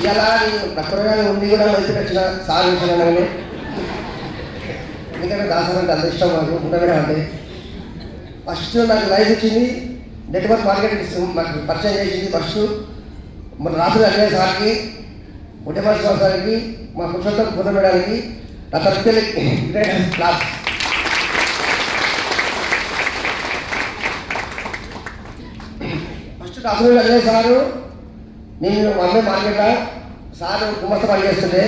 ఇలా నేను నా కూరగాయలు ఉండి కూడా మంచి వచ్చిన సార్ విషయంలో ఎందుకంటే దాసరం అంటే అంత ఇష్టం నాకు ఉండగానే అంటే ఫస్ట్ నాకు లైఫ్ ఇచ్చింది నెట్వర్క్ మార్కెటింగ్ మాకు పరిచయం చేసింది ఫస్ట్ మన రాత్రి అన్నయ్య సార్కి ఉడ్డమాస్ సార్కి మా పురుషోత్తం పొందడానికి నా తరఫుకెళ్ళి క్లాస్. ఫస్ట్ రాత్రి అన్నయ్య సారు నేను మమ్మీ మార్కెట్ సార్ గుమస్త పని చేస్తుండే.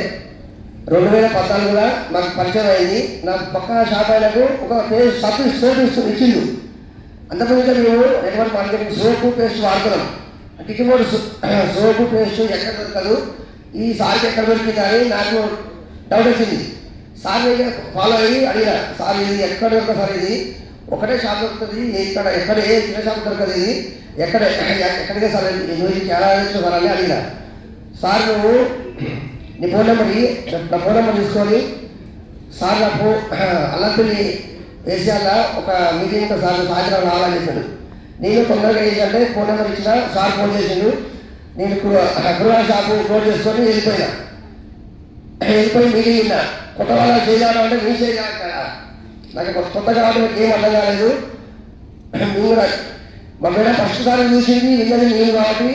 రెండు వేల పద్నాలుగులో నాకు పరిచయం అయింది. నాకు పక్క షాప్ ఆయనకు ఒక పేస్ట్ సబ్బు సోప్ ఇస్తుంది ఇచ్చిండు. అంతకుముందు మేము నెట్వర్క్ మార్కెటింగ్ సోపు పేస్ట్ వాడుతున్నాం. టికెట్ సోపు పేస్ట్ ఎక్కడ దొరకదు. ఈ సార్కి ఎక్కడ దొరికింది అని నాకు డౌట్ వచ్చింది. సార్ ఫాలో అయ్యి అడిగిన సార్ ఇది ఎక్కడ దొరకదు సార్ ఇది? ఒకటే షాప్ దొరుకుతుంది ఇక్కడ ఎక్కడ ఏ చిన్న షాప్ దొరకదు ఇది. ఎక్కడ ఎక్కడికే సార్ నువ్వు ఎలా చాలా సార్ అని అడిగిన. సార్ నువ్వు నీ ఫోన్ నెంబర్ నా ఫోన్ నెంబర్ తీసుకొని సార్ నాకు అల్లంపల్లి ఏసియాలో ఒక మీటింగ్ సార్ సాయంత్రం రావాలని చెప్పాడు. నేను తొందరగా ఏంటంటే ఫోన్ నెంబర్ ఇచ్చిన సార్ ఫోన్ చేసిండు. నేను గృహ షాపు క్లోజ్ చేసుకొని వెళ్ళిపోయినా. వెళ్ళిపోయి మీటింగ్ ఉన్నా కొత్త వాళ్ళు చేయాలంటే నేను చేయాలి కదా. నాకు కొత్త కొత్త కాబట్టి నాకు ఏం అర్థం కాలేదు మేము కూడా మా మేడం ఫస్ట్ సారి చూసింది విన్నది నేను కాబట్టి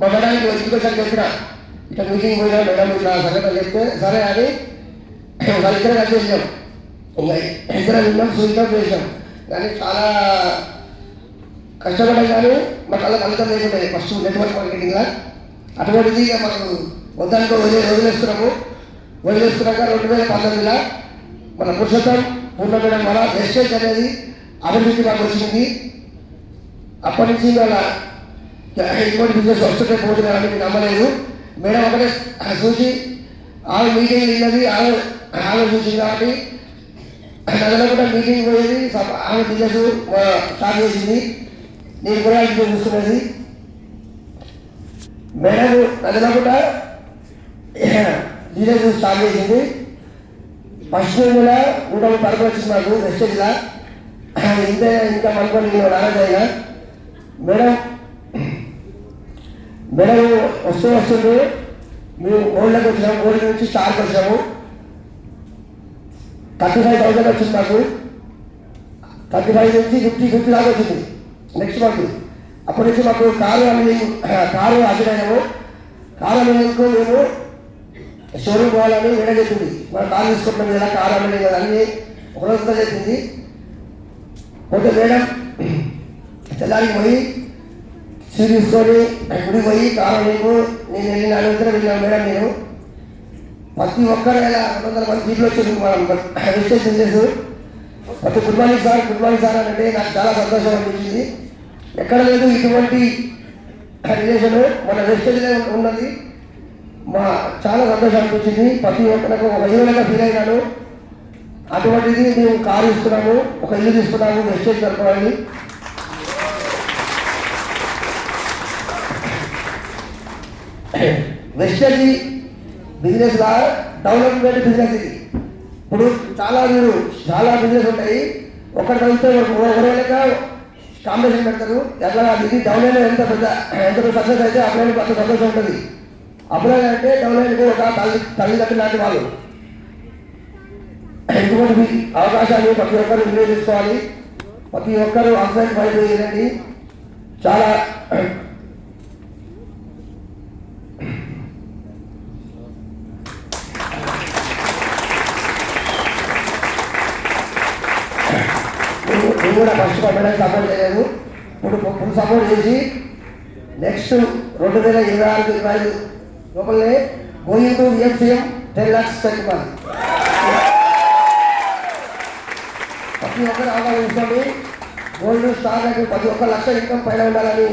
మా మేడానికి వచ్చి చెప్పిన. ఇట్లా మీటింగ్ పోయినా మేడం ఇట్లా సంగతి చెప్తే సరే అని వాళ్ళిద్దరం కలిసి చేసాం ఇంకా ఇద్దరం విన్నాం చూసాం చేసాం కానీ చాలా కష్టపడ్డాం కానీ మా కళ్ళకి అంతం లేకుండా. ఫస్ట్ నెట్వర్క్ మార్కెటింగ్లో అటువంటిది ఇక మాకు వద్దనుకో వదిలే వదిలేస్తున్నాము వదిలేస్తున్నాక రెండు వేల పంతొమ్మిదిలో మన పురుషోత్తం ఉండడం వల్ల ఎస్టేట్ అనేది అభివృద్ధిలోకి వచ్చింది అప్పటి నుంచి వాళ్ళ ఇంకోటి బిజినెస్ వస్తుంటే పోతున్నారని నేను నమ్మలేదు. మేడం ఒకటే చూసి ఆమె మీటింగ్ ఇన్నది ఆమె ఆలోచించింది కాబట్టి నగలో కూడా మీటింగ్ పోయేది ఆమె బిజినెస్ స్టార్ట్ చేసింది. నేను కూడా ఇంట్లో చూస్తున్నది. మేడం నగలో కూడా బిజినెస్ స్టార్ట్ చేసింది. ఫస్ట్ నెల నూట ముప్పై అరవై వచ్చింది ఇంతే ఇంకా మనకొని నేను మేడం మేడం వస్తూ వస్తుంది మేము గోల్డ్లోకి వచ్చినాము గోల్డ్ నుంచి స్టార్కి వచ్చాము థర్టీ ఫైవ్ థౌసండ్ వచ్చింది మాకు. థర్టీ ఫైవ్ నుంచి ఫిఫ్టీ ఫిఫ్టీ దాకా వచ్చింది. నెక్స్ట్ మంత్ అప్పటి నుంచి మాకు కారు అనేది కారు అడ్డైనాము కారు అనేందుకు మేము షోరూమ్ పోవాలని వేడ చెప్పింది. మన కారు తీసుకుంటున్నాం కదా కారు అమ్మలేదు కదా అని ఒక చెప్పింది. పోతే మేడం తెల్లారికి పోయి షూ తీసుకొని గుడి పోయి కారు నీకు నేను వెళ్ళిన అడుగుతున్న వెళ్ళాను మేడం నేను. ప్రతి ఒక్కరు ఇలా రెండు వందల మంది సీట్లు వచ్చింది మనం రిజిస్ట్రేషన్ చేసు ప్రతి good morning sir good morning sir అంటే నాకు చాలా సంతోషం అనిపించింది. ఎక్కడ లేదు ఇటువంటి రిలేషన్ మన రిజిస్ట్రేషన్ ఉన్నది. మా చాలా సంతోషం అనిపించింది. ప్రతి ఒక్కరికి ఒక హీరోగా ఫీల్ అయినాను అటువంటిది మేము కారు ఇస్తున్నాము ఒక ఇల్లు తీసుకున్నాము వెస్టేజ్ జరపడానికి వెస్టేజ్ బిజినెస్ లా డెవలప్మెంట్ బిజినెస్ ఇది. ఇప్పుడు చాలా మీరు చాలా బిజినెస్ ఉంటాయి. ఒకటి కలిస్తే ఒకవేళ కాంబినేషన్ పెడతారు. ఎట్లా? కాదు ఇది డౌన్లైన్ ఎంత పెద్ద ఎంత పెద్ద సక్సెస్ అయితే అప్లైన్ అంత సంతోషం ఉంటుంది. అప్లైన్ అంటే డౌన్లైన్కి ఒక తల్లి తల్లిదండ్రులు లాంటి వాళ్ళు. ఎటువంటి అవకాశాలు ప్రతి ఒక్కరు వినియోగించుకోవాలి ప్రతి ఒక్కరు అప్లైన్ బయట చాలా నువ్వు కూడా ఫస్ట్ పంపడానికి సపోర్ట్ చేయలేదు. ఇప్పుడు ఇప్పుడు సపోర్ట్ చేసి నెక్స్ట్ రెండు వేల ఇరవై ఆరు ఇరవై ఐదు లోపలనే going to MCM ten lakhs పెట్టుకోవాలి ప్రతి ఒక్కరు ఆలోచించండి గోల్డ్ స్టార్ దగ్గర ప్రతి ఒక్క లక్ష ఇన్కమ్ పైన ఉండాలని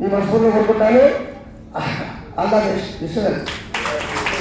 నేను మనస్ఫూర్తిగా కోరుకుంటాను. All the best